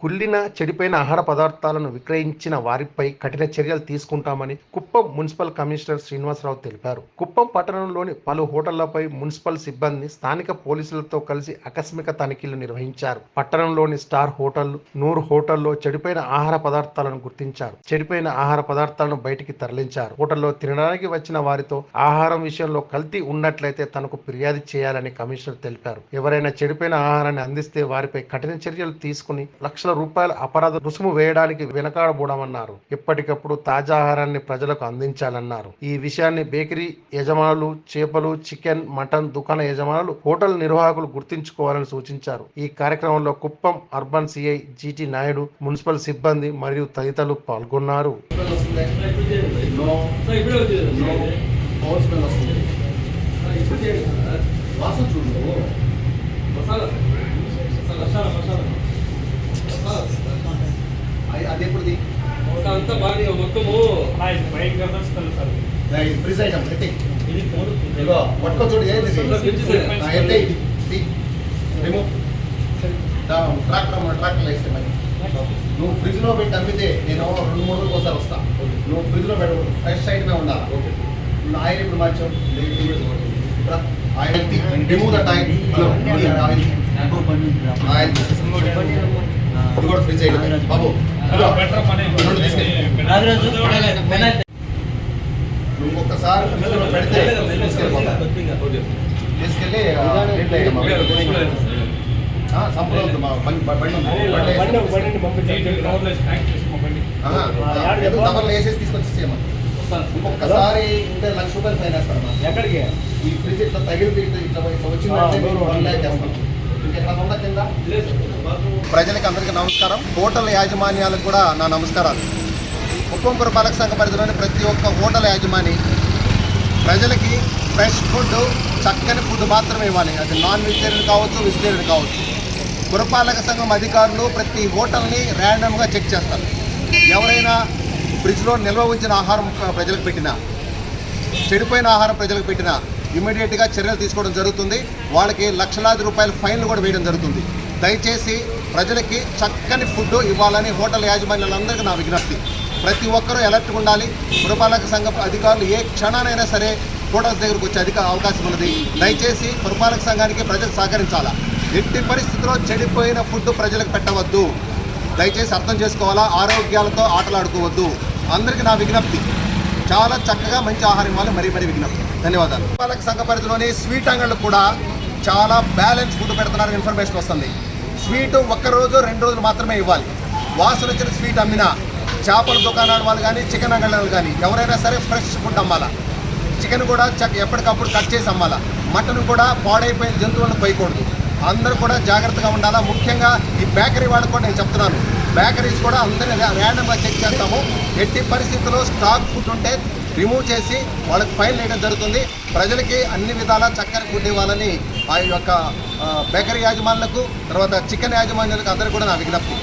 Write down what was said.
కుళ్ళిన చెడిపోయిన ఆహార పదార్థాలను విక్రయించిన వారిపై కఠిన చర్యలు తీసుకుంటామని కుప్పం మున్సిపల్ కమిషనర్ శ్రీనివాసరావు తెలిపారు. కుప్పం పట్టణంలోని పలు హోటళ్ళపై మున్సిపల్ సిబ్బంది స్థానిక పోలీసులతో కలిసి ఆకస్మిక తనిఖీలు నిర్వహించారు. పట్టణంలోని స్టార్ హోటల్ నూరు హోటల్లో చెడిపోయిన ఆహార పదార్థాలను గుర్తించారు. చెడిపోయిన ఆహార పదార్థాలను బయటికి తరలించారు. హోటల్లో తినడానికి వచ్చిన వారితో ఆహారం విషయంలో కల్తీ ఉన్నట్లయితే తనకు ఫిర్యాదు చేయాలని కమిషనర్ తెలిపారు. ఎవరైనా చెడిపోయిన ఆహారాన్ని అందిస్తే వారిపై కఠిన చర్యలు తీసుకుని లక్షల రూపాయల అపరాధ రుసుము వేయడానికి వెనకాడబోడమన్నారు ఎప్పటికప్పుడు తాజా ఆహారాన్ని ప్రజలకు అందించాలన్నారు ఈ విషయాన్ని బేకరీ యజమానులు చేపలు చికెన్ మటన్ దుకాణ యజమానులు హోటల్ నిర్వాహకులు గుర్తుంచుకోవాలని సూచించారు ఈ కార్యక్రమంలో Kuppam urban CI GT Naidu municipal సిబ్బంది మరియు తదితరులు పాల్గొన్నారు నో చూడు ఇప్పుడే వచ్చింది నో పవర్ స్మెల్ వస్తుంది ఇప్పుడు చేయండి సార్ వాసన చూడు నువ్వు. మసాలా మసాలా మసాలా మసాలా మసాలా అది అది ఎప్పుడుది ఒక అంతా బాగా మొత్తము ఇది ఫ్రిజ్ ఐటమ్ ఎత్తి ఇది మూడు ఇదిగో పట్టుకో చూడు ఏది? ఇది? ఇలా ఫ్రిడ్జ్ ఆ, ఎత్తి తీ. రిమూవ్ ట్రాక్టర్ ట్రాక్టర్ వేస్తే మరి నువ్వు ఫ్రిడ్జ్లో పెట్టి అమ్మితే నేను రెండు మూడు రోజులు ఒకసారి వస్తా. నువ్వు ఫ్రిడ్జ్లో పెట్టు. ఫ్రెష్ ఐటమే ఉండాలి. ఓకే నువ్వు ఆయిల్ ఇప్పుడు మార్చావు? Oil remove that oil hello oil oil ఇది కూడా ఫ్రిడ్జ్ ఐటమ్ బాబు. రెండు తీసుకెళ్ళు. నువ్వు ఒక్కసారి పెడితే. తీసుకెళ్ళి సంపూర్ణ వేసేసి తీసుకొచ్చి ఉంటే లక్ష రూపాయలు ఫైన్ వేస్తారమ్మా ఎక్కడికి? ఈ ఫ్రిడ్జ్ ఇట్లా తగిలితే ఇట్లా వచ్చిందంటే వన్ ల్యాక్ వేస్తాం ప్రజలకి అందరికీ నమస్కారం. హోటల్ యాజమాన్యాలకు కూడా నా నమస్కారాలు. కుప్పం పురపాలక సంఘ పరిధిలోని ప్రతి ఒక్క హోటల్ యాజమాని ప్రజలకి ఫ్రెష్ ఫుడ్ చక్కని ఫుడ్ మాత్రమే ఇవ్వాలి. అది నాన్ వెజిటేరియన్ కావచ్చు వెజిటేరియన్ కావచ్చు. పురపాలక సంఘం అధికారులు ప్రతి హోటల్ని ర్యాండమ్గా చెక్ చేస్తారు. ఎవరైనా ఫ్రిడ్జ్లో నిల్వ ఉంచిన ఆహారం ప్రజలకు పెట్టినా చెడిపోయిన ఆహారం ప్రజలకు పెట్టినా ఇమీడియట్గా చర్యలు తీసుకోవడం జరుగుతుంది. వాళ్ళకి లక్షలాది రూపాయల ఫైన్లు కూడా వేయడం జరుగుతుంది. దయచేసి ప్రజలకి చక్కని ఫుడ్ ఇవ్వాలని హోటల్ యాజమాన్యాలందరికీ నా విజ్ఞప్తి. ప్రతి ఒక్కరూ ఎలర్ట్గా ఉండాలి. పురపాలక సంఘ అధికారులు ఏ క్షణానైనా సరే కోటర్స్ దగ్గరకు వచ్చే అధిక అవకాశం ఉన్నది. దయచేసి పురపాలక సంఘానికి ప్రజలు సహకరించాలా? ఎట్టి పరిస్థితుల్లో చెడిపోయిన ఫుడ్ ప్రజలకు పెట్టవద్దు. దయచేసి అర్థం చేసుకోవాలా? ఆరోగ్యాలతో ఆటలాడుకోవద్దు. అందరికీ నా విజ్ఞప్తి. చాలా చక్కగా మంచి ఆహారం ఇవ్వాలి. మరీ మరీ విజ్ఞప్తి. ధన్యవాదాలు. పురపాలక సంఘ పరిధిలోని స్వీట్ అంగళ్ళు కూడా చాలా బ్యాలెన్స్ ఫుడ్ పెడుతున్నారని ఇన్ఫర్మేషన్ వస్తుంది. స్వీట్ ఒక్కరోజు రెండు రోజులు మాత్రమే ఇవ్వాలి. వాసన వచ్చిన స్వీట్ అమ్మినా చేపల దుకాణాల వాళ్ళు కానీ చికెన్ అంగళాలు కానీ ఎవరైనా సరే ఫ్రెష్ ఫుడ్ అమ్మాలా. చికెన్ కూడా చక్క ఎప్పటికప్పుడు కట్ చేసి అమ్మాలా. మటన్ కూడా పాడైపోయిన జంతువులను పోయకూడదు అందరూ కూడా జాగ్రత్తగా ఉండాలా. ముఖ్యంగా ఈ బేకరీ వాళ్ళకి కూడా నేను చెప్తున్నాను. బేకరీస్ కూడా అందరినీ ర్యాండమ్గా చెక్ చేస్తాము. ఎట్టి పరిస్థితుల్లో స్టాక్ ఫుడ్ ఉంటే రిమూవ్ చేసి వాళ్ళకి ఫైన్ వేయడం జరుగుతుంది. ప్రజలకి అన్ని విధాలా చక్కని ఫుడ్ ఇవ్వాలని ఆ యొక్క బేకరీ యాజమాన్యులకు తర్వాత చికెన్ యాజమాన్యులకు అందరూ కూడా నా విజ్ఞప్తి.